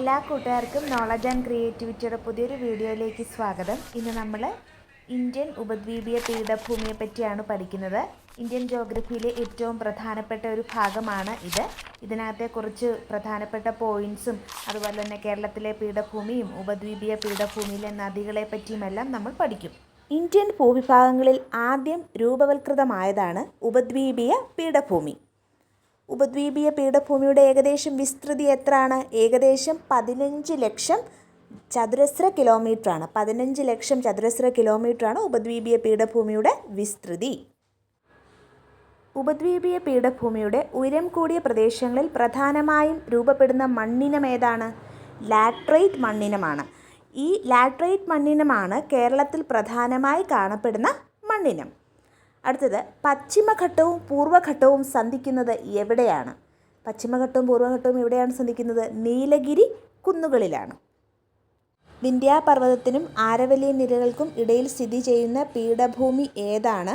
എല്ലാ കൂട്ടുകാർക്കും knowledge and ക്രിയേറ്റിവിറ്റിയുടെ പുതിയൊരു വീഡിയോയിലേക്ക് സ്വാഗതം. ഇന്ന് നമ്മൾ ഇന്ത്യൻ ഉപദ്വീപീയ പീഠഭൂമിയെ പറ്റിയാണ് പഠിക്കുന്നത്. ഇന്ത്യൻ ജോഗ്രഫിയിലെ ഏറ്റവും പ്രധാനപ്പെട്ട ഒരു ഭാഗമാണ് ഇത്. ഇതിനകത്തെ കുറച്ച് പ്രധാനപ്പെട്ട പോയിൻസും അതുപോലെ തന്നെ കേരളത്തിലെ പീഠഭൂമിയും ഉപദ്വീപീയ പീഠഭൂമിയിലെ നദികളെ പറ്റിയുമെല്ലാം നമ്മൾ പഠിക്കും. ഇന്ത്യൻ ഭൂവിഭാഗങ്ങളിൽ ആദ്യം രൂപവൽകൃതമായതാണ് ഉപദ്വീപീയ പീഠഭൂമി. ഉപദ്വീപീയ പീഠഭൂമിയുടെ ഏകദേശം വിസ്തൃതി എത്രയാണ്? ഏകദേശം പതിനഞ്ച് ലക്ഷം ചതുരശ്ര കിലോമീറ്ററാണ്. പതിനഞ്ച് ലക്ഷം ചതുരശ്ര കിലോമീറ്ററാണ് ഉപദ്വീപീയ പീഠഭൂമിയുടെ വിസ്തൃതി. ഉപദ്വീപീയ പീഠഭൂമിയുടെ ഉയരം കൂടിയ പ്രദേശങ്ങളിൽ പ്രധാനമായും രൂപപ്പെടുന്ന മണ്ണിനം ഏതാണ്? ലാട്രൈറ്റ് മണ്ണിനമാണ്. ഈ ലാട്രൈറ്റ് മണ്ണിനമാണ് കേരളത്തിൽ പ്രധാനമായി കാണപ്പെടുന്ന മണ്ണിനം. അടുത്തത് പശ്ചിമഘട്ടവും പൂർവഘട്ടവും സന്ധിക്കുന്നത് എവിടെയാണ്? പശ്ചിമഘട്ടവും പൂർവഘട്ടവും എവിടെയാണ് സന്ധിക്കുന്നത്? നീലഗിരി കുന്നുകളിലാണ്. വിന്ധ്യാപർവതത്തിനും ആരവലി നിരകൾക്കും ഇടയിൽ സ്ഥിതി ചെയ്യുന്ന പീഠഭൂമി ഏതാണ്?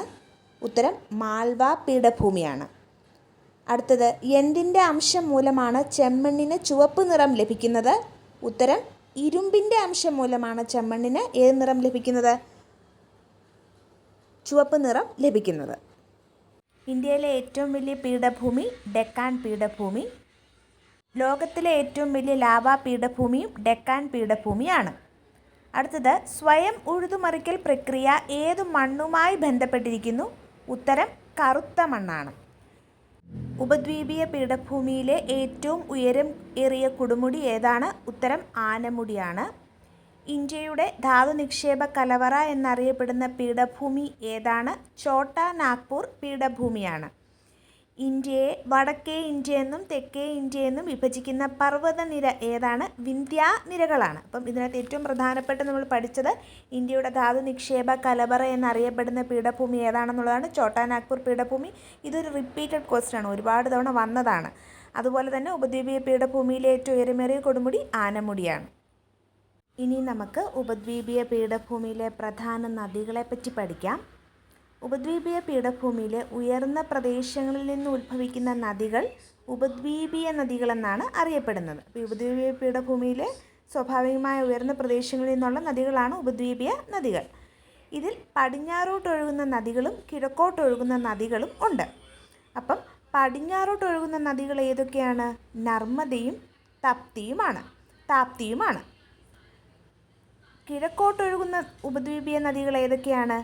ഉത്തരം മാൾവ പീഠഭൂമിയാണ്. അടുത്തത് എന്തിന്റെ അംശം മൂലമാണ് ചെമ്മണ്ണിന് ചുവപ്പ് നിറം ലഭിക്കുന്നത്? ഉത്തരം ഇരുമ്പിന്റെ അംശം മൂലമാണ് ചെമ്മണ്ണിന് ഏത് നിറം ലഭിക്കുന്നത്? ചുവപ്പ് നിറം ലഭിക്കുന്നത്. ഇന്ത്യയിലെ ഏറ്റവും വലിയ പീഠഭൂമി ഡെക്കാൻ പീഠഭൂമി. ലോകത്തിലെ ഏറ്റവും വലിയ ലാവ പീഠഭൂമിയും ഡെക്കാൻ പീഠഭൂമിയാണ്. അടുത്തത് സ്വയം ഉഴുതുമറിക്കൽ പ്രക്രിയ ഏത് മണ്ണുമായി ബന്ധപ്പെട്ടിരിക്കുന്നു? ഉത്തരം കറുത്ത മണ്ണാണ്. ഉപദ്വീപീയ പീഠഭൂമിയിലെ ഏറ്റവും ഉയരം ഏറിയ കൊടുമുടി ഏതാണ്? ഉത്തരം ആനമുടിയാണ്. ഇന്ത്യയുടെ ധാതു നിക്ഷേപ കലവറ എന്നറിയപ്പെടുന്ന പീഠഭൂമി ഏതാണ്? ഛോട്ടാ നാഗ്പൂർ പീഠഭൂമിയാണ്. ഇന്ത്യയെ വടക്കേ ഇന്ത്യ എന്നും തെക്കേ ഇന്ത്യ എന്നും വിഭജിക്കുന്ന പർവതനിര ഏതാണ്? വിന്ധ്യാ നിരകളാണ്. അപ്പം ഇതിനകത്ത് ഏറ്റവും പ്രധാനപ്പെട്ട നമ്മൾ പഠിച്ചത് ഇന്ത്യയുടെ ധാതു നിക്ഷേപ കലവറ എന്നറിയപ്പെടുന്ന പീഠഭൂമി ഏതാണെന്നുള്ളതാണ്. ഛോട്ടാ നാഗ്പൂർ പീഠഭൂമി ഇതൊരു റിപ്പീറ്റഡ് ക്വസ്റ്റ്യൻ ആണ്. ഒരുപാട് തവണ വന്നതാണ്. അതുപോലെ തന്നെ ഉപദ്വീപീയ പീഠഭൂമിയിലെ ഏറ്റവും ഉയരമേറിയ കൊടുമുടി ആനമുടിയാണ്. ഇനി നമുക്ക് ഉപദ്വീപീയ പീഠഭൂമിയിലെ പ്രധാന നദികളെപ്പറ്റി പഠിക്കാം. ഉപദ്വീപീയ പീഠഭൂമിയിലെ ഉയർന്ന പ്രദേശങ്ങളിൽ നിന്ന് ഉത്ഭവിക്കുന്ന നദികൾ ഉപദ്വീപീയ നദികളെന്നാണ് അറിയപ്പെടുന്നത്. അപ്പോൾ ഉപദ്വീപീയ പീഠഭൂമിയിലെ സ്വാഭാവികമായ ഉയർന്ന പ്രദേശങ്ങളിൽ നിന്നുള്ള നദികളാണ് ഉപദ്വീപീയ നദികൾ. ഇതിൽ പടിഞ്ഞാറോട്ട് ഒഴുകുന്ന നദികളും കിഴക്കോട്ട് ഒഴുകുന്ന നദികളും ഉണ്ട്. അപ്പം പടിഞ്ഞാറോട്ട് ഒഴുകുന്ന നദികൾ ഏതൊക്കെയാണ്? നർമ്മദയും തപ്തിയുമാണ്. താപ്തിയുമാണ്. കിഴക്കോട്ടൊഴുകുന്ന ഉപദ്വീപീയ നദികൾ ഏതൊക്കെയാണ്?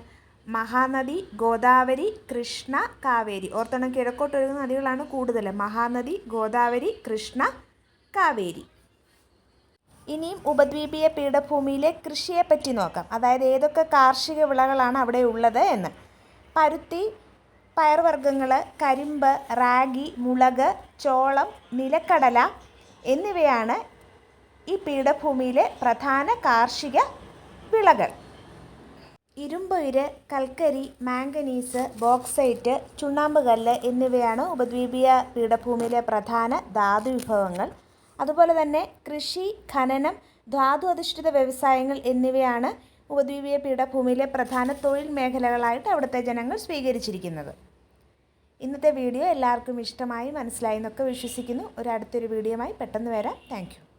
മഹാനദി ഗോദാവരി കൃഷ്ണ കാവേരി. ഓർത്തണം കിഴക്കോട്ടൊഴുകുന്ന നദികളാണ് കൂടുതൽ. മഹാനദി ഗോദാവരി കൃഷ്ണ കാവേരി. ഇനിയും ഉപദ്വീപീയ പീഠഭൂമിയിലെ കൃഷിയെപ്പറ്റി നോക്കാം. അതായത് ഏതൊക്കെ കാർഷിക വിളകളാണ് അവിടെ ഉള്ളത് എന്ന്. പരുത്തി പയർവർഗങ്ങൾ കരിമ്പ് റാഗി മുളക് ചോളം നിലക്കടല എന്നിവയാണ് ഈ പീഠഭൂമിയിലെ പ്രധാന കാർഷിക വിളകൾ. ഇരുമ്പുയിര് കൽക്കരി മാംഗനീസ് ബോക്സൈറ്റ് ചുണ്ണാമ്പുകല്ല് എന്നിവയാണ് ഉപദ്വീപീയ പീഠഭൂമിയിലെ പ്രധാന ധാതു വിഭവങ്ങൾ അതുപോലെ തന്നെ കൃഷി ഖനനം ധാതു അധിഷ്ഠിത വ്യവസായങ്ങൾ എന്നിവയാണ് ഉപദ്വീപീയ പീഠഭൂമിയിലെ പ്രധാന തൊഴിൽ മേഖലകളായിട്ട് അവിടുത്തെ ജനങ്ങൾ സ്വീകരിച്ചിരിക്കുന്നത്. ഇന്നത്തെ വീഡിയോ എല്ലാവർക്കും ഇഷ്ടമായി മനസ്സിലായി എന്നൊക്കെ വിശ്വസിക്കുന്നു. ഒരു അടുത്തൊരു വീഡിയോയുമായി പെട്ടെന്ന് വരാം. താങ്ക്